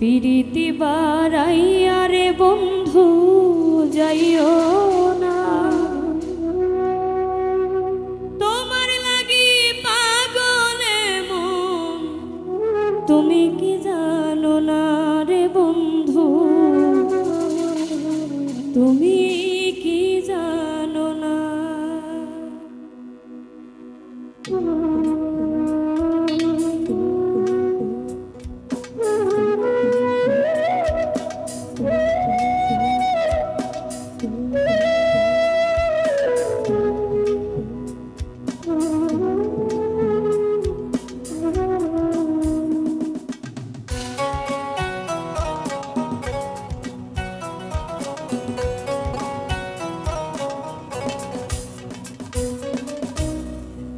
পিরিতি বারাইয়া রে বন্ধু যাইও না। তোমার লাগি পাগলে মন তুমি কি জানো?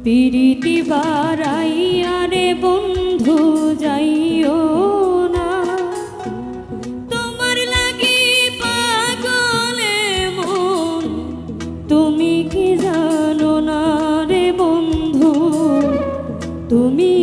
পিরিতি বারাইয়া রে বন্ধু যাইও না। তোমার লাগি পাগলে মন। তুমি কি জানো না রে বন্ধু? তুমি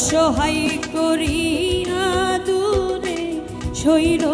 অসহায় করিয়া দূরে সইর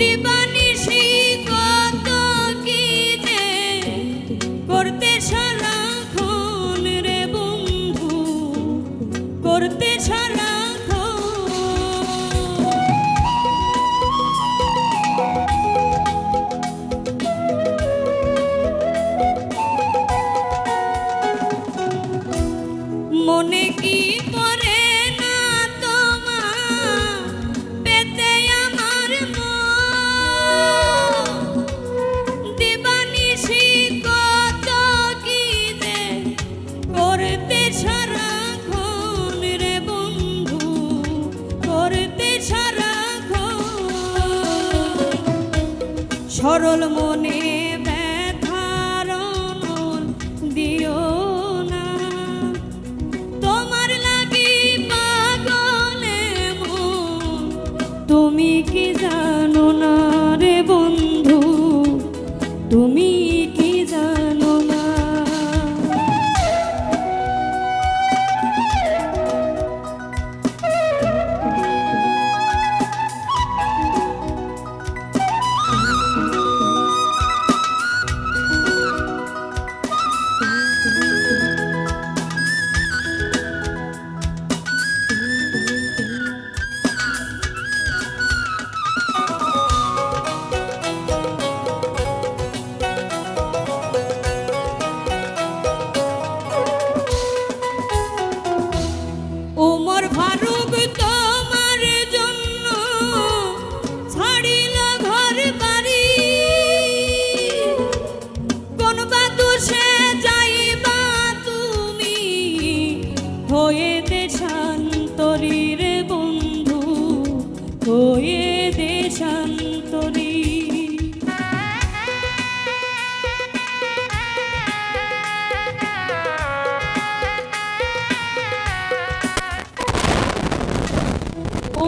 Di ba সরল মনে দিও না। তোমার তুমি কি জানো না রে বন্ধু? তুমি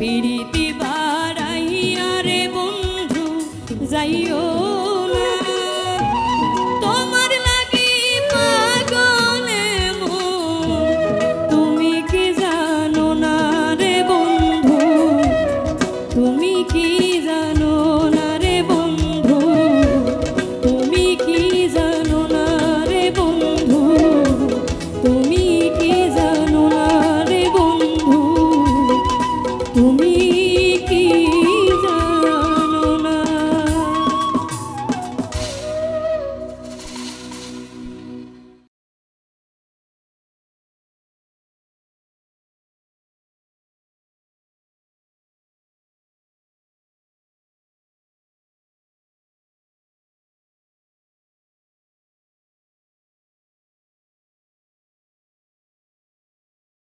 Piriti